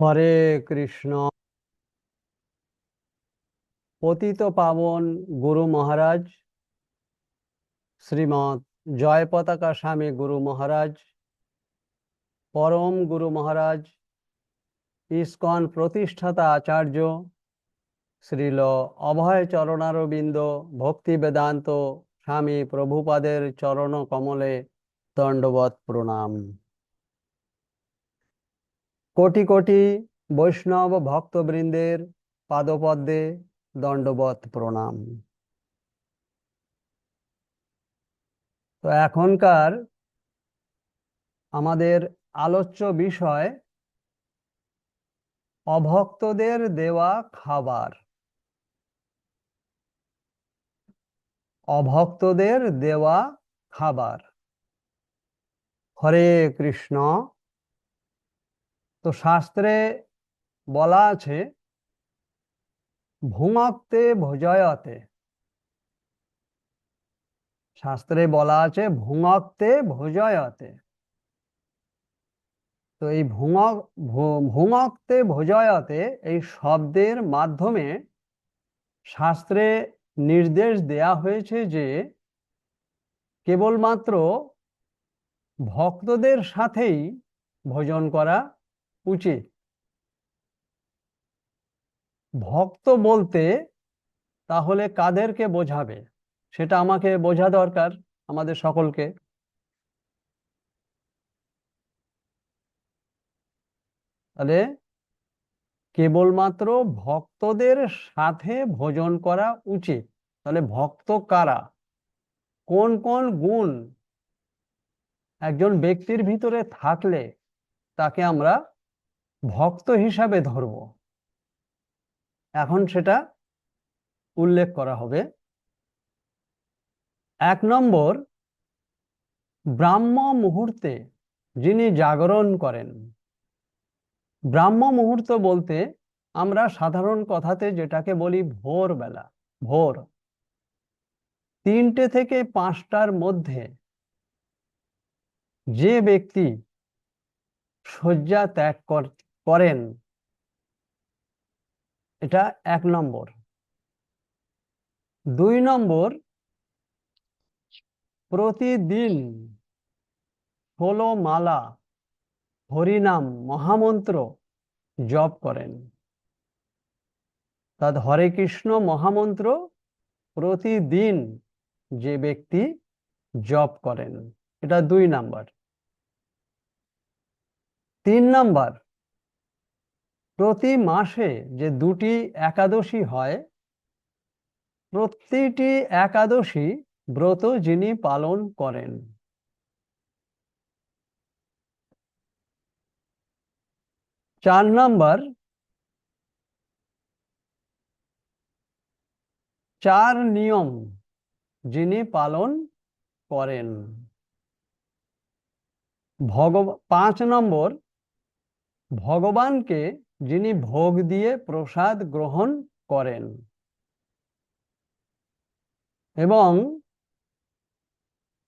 হরে কৃষ্ণ। পতিত পাবন গুরু মহারাজ। শ্রীমৎ জয় পতাকা স্বামী গুরু মহারাজ। পরম গুরু মহারাজ। ইস্কন প্রতিষ্ঠাতা আচার্য। শ্রীল অভয় চরণারবিন্দ ভক্তি বেদান্ত স্বামী প্রভুপাদের চরণ কমলে দণ্ডবত প্রণাম। কোটি কোটি বৈষ্ণব ভক্তবৃন্দের পাদপদ্মে দণ্ডবত প্রণাম। তো এখনকার আমাদের আলোচ্য বিষয়, অভক্তদের দেওয়া খাবার। অভক্তদের দেওয়া খাবার। হরে কৃষ্ণ। তো শাস্ত্রে বলা আছে ভুঙক্তে ভোজয়তে শাস্ত্রে বলা আছে ভুঙক্তে ভোজয়তে তো এই ভুঙক ভুঙক্তে ভোজয়তে এই শব্দের মাধ্যমে শাস্ত্রে নির্দেশ দেয়া হয়েছে যে, কেবলমাত্র ভক্তদের সাথেই ভোজন করা উচিত। ভক্ত বলতে তাহলে কাদেরকে বোঝাবে? সেটা আমাকে বোঝা দরকার আমাদের সকলকে। তাহলে কেবলমাত্র ভক্তদের সাথে ভোজন করা উচিত। তাহলে ভক্ত কারা? কোন কোন গুণ? একজন ব্যক্তির ভিতরে থাকলে তাকে আমরা ভক্ত হিসাবে ধরব এখন সেটা উল্লেখ করা হবে। এক নম্বর, ব্রাহ্ম মুহূর্তে যিনি জাগরণ করেন, ব্রাহ্ম মুহূর্ত বলতে আমরা সাধারণ কথাতে যেটাকে বলি ভোরবেলা, ভোর। তিনটে থেকে পাঁচটার মধ্যে যে ব্যক্তি শয্যা ত্যাগ করেন, এটা এক নম্বর। দুই নম্বর, প্রতিদিন ষোলো মালা হরিনাম মহামন্ত্র জপ করেন। তাদ হরে কৃষ্ণ মহামন্ত্র প্রতিদিন যে ব্যক্তি জপ করেন, এটা দুই নাম্বার। তিন নাম্বার প্রতি মাসে যে দুটি একাদশী হয়, প্রতিটি একাদশী ব্রত যিনি পালন করেন। চার নাম্বার, চার নিয়ম যিনি পালন করেন। ভগব, পাঁচ নম্বর, ভগবানকে যিনি ভোগ দিয়ে প্রসাদ গ্রহণ করেন। এবং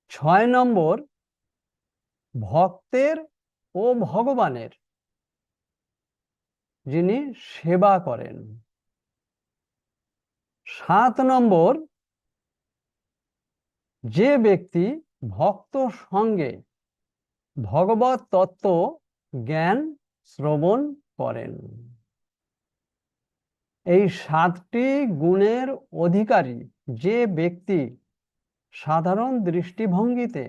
ছয় নম্বর, ভক্তের ও ভগবানের যিনি সেবা করেন। সাত নম্বর, যে ব্যক্তি ভক্ত সঙ্গে ভগবত তত্ত্ব, জ্ঞান, শ্রবণ করেন। এই সাতটি গুণের অধিকারী যে ব্যক্তি সাধারণ দৃষ্টিভঙ্গিতে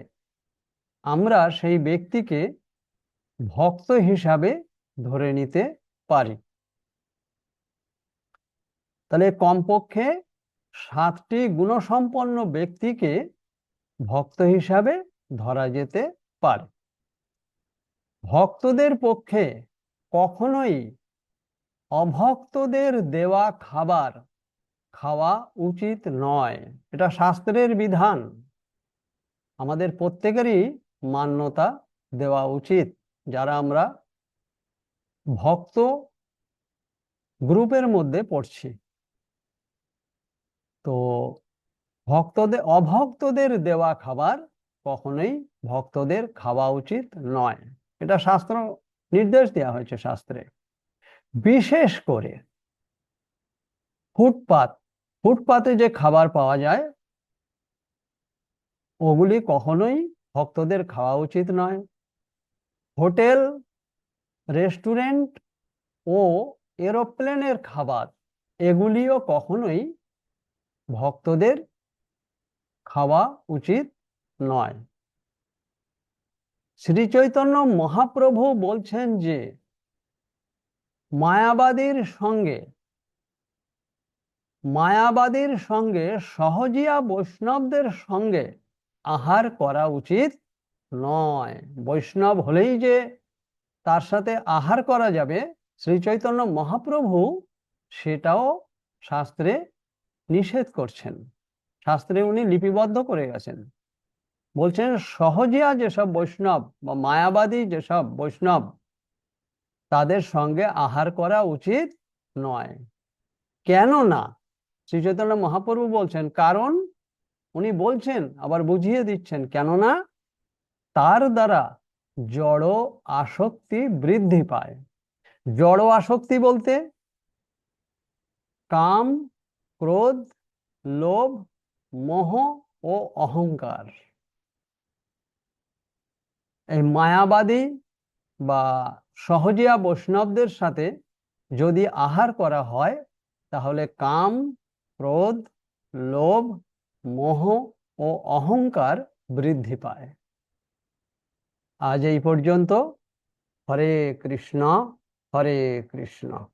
আমরা সেই ব্যক্তিকে ভক্ত হিসাবে ধরে নিতে পারি। তাহলে কমপক্ষে সাতটি গুণসম্পন্ন ব্যক্তিকে ভক্ত হিসাবে ধরা যেতে পারে। ভক্তদের পক্ষে কখনোই অভক্তদের দেওয়া খাবার খাওয়া উচিত নয়। এটা শাস্ত্রের বিধান। আমাদের প্রত্যেকেরই মান্যতা দেওয়া উচিত। যারা আমরা ভক্ত গ্রুপের মধ্যে পড়ছি। তো ভক্তদের অভক্তদের দেওয়া খাবার কখনোই ভক্তদের খাওয়া উচিত নয়। এটা শাস্ত্র নির্দেশ দেওয়া হয়েছে শাস্ত্রে। বিশেষ করে ফুটপাত, ফুটপাতে যে খাবার পাওয়া যায়, ওগুলি কখনোই ভক্তদের খাওয়া উচিত নয়। হোটেল, রেস্টুরেন্ট ও এরোপ্লেনের খাবার, এগুলিও কখনোই ভক্তদের খাওয়া উচিত নয়। শ্রী চৈতন্য মহাপ্রভু বলছেন যে, মায়াবাদীর সঙ্গে মায়াবাদীর সঙ্গে সহজিয়া বৈষ্ণবদের সঙ্গে আহার করা উচিত নয়। বৈষ্ণব হলেই যে তার সাথে আহার করা যাবে, শ্রী চৈতন্য মহাপ্রভু সেটাও শাস্ত্রে নিষেধ করছেন। শাস্ত্রে উনি লিপিবদ্ধ করে গেছেন। বলছেন সহজিয়া যেসব বৈষ্ণব বা মায়াবাদী যেসব বৈষ্ণব তাদের সঙ্গে আহার করা উচিত নয়। কেন না শ্রী চৈতন্য মহাপ্রভু বলছেন, কারণ উনি বলছেন, আবার বুঝিয়ে দিচ্ছেন, কেননা তার দ্বারা জড় আসক্তি বৃদ্ধি পায়। জড় আসক্তি বলতে কাম, ক্রোধ, লোভ, মোহ ও অহংকার। এই মায়াবাদী বা সহজিয়া বৈষ্ণবদের সাথে যদি আহার করা হয়, তাহলে কাম, ক্রোধ, লোভ, মোহ ও অহংকার বৃদ্ধি পায়। আজ এই পর্যন্ত। হরে কৃষ্ণ হরে কৃষ্ণ।